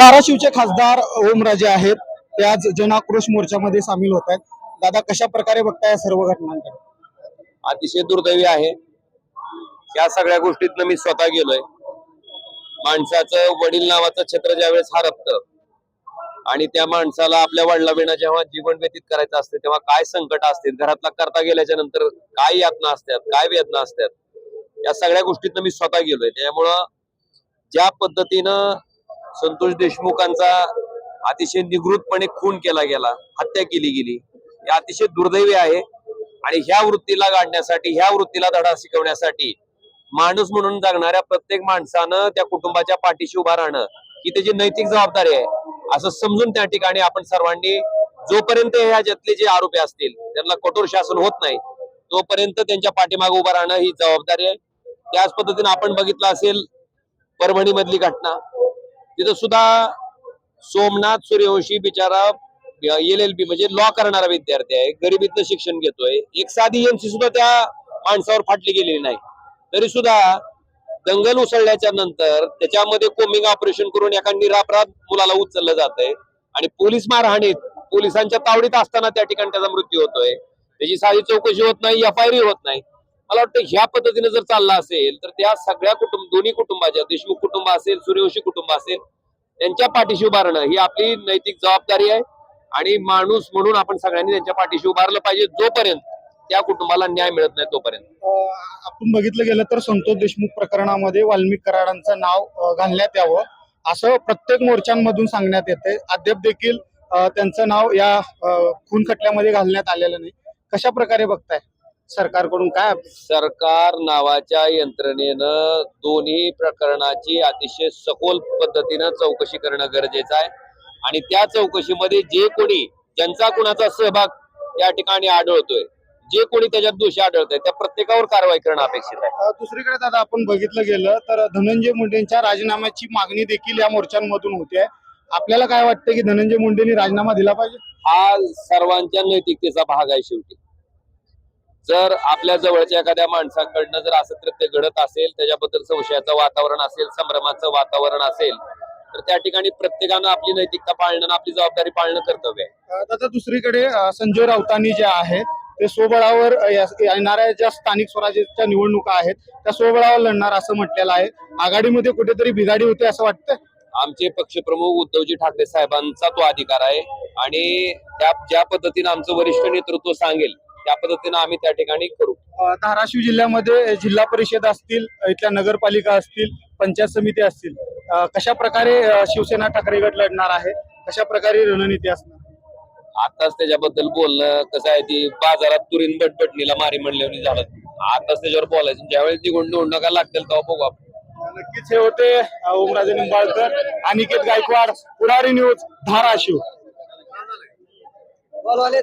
धाराशिवचे खासदार ओमराजे आहेत. ते आज जनाक्रोश मोर्चामध्ये सामील होत आहेत. दादा कशा प्रकारे बघताय या सर्व घटनांकडे? अतिशय दुर्दैवी आहे. या सगळ्या गोष्टीतनं मी स्वतः गेलोय. माणसाचं वडील नावाचं छत्र ज्यावेळेस हरपत आणि त्या माणसाला आपल्या वडिलाविना जेव्हा जीवन व्यतीत करायचं असते तेव्हा काय संकट असतील घरातला करता गेल्याच्यानंतर काय यातना असतात काय वेदना असतात या सगळ्या गोष्टीतनं मी स्वतः गेलोय. त्यामुळं ज्या पद्धतीनं संतोष देशमुखांचा अतिशय निगृतपणे खून केला गेला हत्या केली गेली हे अतिशय दुर्दैवी आहे. आणि ह्या वृत्तीला गाडण्यासाठी ह्या वृत्तीला धडा शिकवण्यासाठी माणूस म्हणून जगणाऱ्या प्रत्येक माणसानं त्या कुटुंबाच्या पाठीशी उभा राहणं ही त्याची नैतिक जबाबदारी आहे. असं समजून त्या ठिकाणी आपण सर्वांनी जोपर्यंत ह्या ज्यातले जे आरोपी असतील त्यांना कठोर शासन होत नाही तोपर्यंत त्यांच्या पाठीमागे उभं राहणं ही जबाबदारी आहे. त्याच पद्धतीने आपण बघितलं असेल परभणी मधली घटना. तिथं सुद्धा सोमनाथ सूर्यवंशी बिचारा एल एल बी म्हणजे लॉ करणारा विद्यार्थी आहे. गरिबीतनं शिक्षण घेतोय. एक साधी एमसी सुद्धा त्या माणसावर फाटली गेलेली नाही. तरी सुद्धा दंगल उसळल्याच्या नंतर त्याच्यामध्ये कोमिंग ऑपरेशन करून एका निरापराध मुलाला उचललं जात आहे आणि पोलीस मारहाणीत पोलिसांच्या तावडीत असताना त्या ठिकाणी त्याचा मृत्यू होतोय. त्याची साधी चौकशी होत नाही एफ आय होत नाही. मला वाटतं ह्या पद्धतीने जर चालला असेल तर त्या सगळ्या कुटुंब दोन्ही कुटुंबाच्या देशमुख कुटुंब असेल सूर्यवंशी कुटुंब असेल त्यांच्या पाठीशी उभारणं ही आपली नैतिक जबाबदारी आहे. आणि माणूस म्हणून आपण सगळ्यांनी त्यांच्या पाठीशी उभारलं पाहिजे जोपर्यंत त्या कुटुंबाला न्याय मिळत नाही तोपर्यंत. आपण बघितलं गेलं तर संतोष देशमुख प्रकरणामध्ये वाल्मिक कराडांचं नाव घालण्यात यावं असं प्रत्येक मोर्चांमधून सांगण्यात येते. अद्याप देखील त्यांचं नाव या खून खटल्यामध्ये घालण्यात आलेलं नाही. कशा प्रकारे बघताय? सरकारकडून काय सरकार नावाच्या यंत्रणेनं दोन्ही प्रकरणाची अतिशय सखोल पद्धतीनं चौकशी करणं गरजेचं आहे. आणि त्या चौकशीमध्ये जे कोणी ज्यांचा कुणाचा सहभाग या ठिकाणी आढळतोय जे कोणी त्याच्यात दोषी आढळतोय त्या प्रत्येकावर कारवाई करणं अपेक्षित आहे. दुसरीकडे दादा आपण बघितलं गेलं तर धनंजय मुंडेंच्या राजीनाम्याची मागणी देखील या मोर्चांमधून होते आपल्याला काय वाटतं की धनंजय मुंडेंनी राजीनामा दिला पाहिजे? हा सर्वांच्या नैतिकतेचा भाग आहे शेवटी. जर आपल्या जवळच्या एखाद्या माणसाकडनं जर असं घडत असेल त्याच्याबद्दल संशयाचं वातावरण असेल संभ्रमाचं वातावरण असेल तर त्या ठिकाणी प्रत्येकानं आपली नैतिकता पाळणं आपली जबाबदारी पाळणं कर्तव्य आहे. दुसरीकडे संजय राऊतांनी जे आहे ते स्वबळावर येणाऱ्या ज्या स्थानिक स्वराज्याच्या निवडणुका आहेत त्या स्वबळावर लढणार असं म्हटलेलं आहे. आघाडीमध्ये कुठेतरी बिघाडी होते असं वाटतं आमचे पक्षप्रमुख उद्धवजी ठाकरे साहेबांचा तो अधिकार आहे आणि त्या ज्या पद्धतीनं आमचं वरिष्ठ नेतृत्व सांगेल त्या पद्धतीनं आम्ही त्या ठिकाणी करू. धाराशिव जिल्ह्यामध्ये जिल्हा परिषद असतील इथल्या नगरपालिका असतील पंचायत समिती असतील कशा प्रकारे शिवसेना ठाकरे गट लढणार आहे? कशा प्रकारे रणनीती असणार? आताच त्याच्याबद्दल बोलणं कसं आहे ती बाजारात तुरीन बटबटणीला मारी म्हणल्यावर झालं. आताच त्याच्यावर बोलायचं. ज्यावेळेस निवडून निवडणुका लागतील तेव्हा बघू आपण. नक्कीच हे होते ओमराजे निंबाळकर अनिकेत गायकवाड पुढारी न्यूज धाराशिव.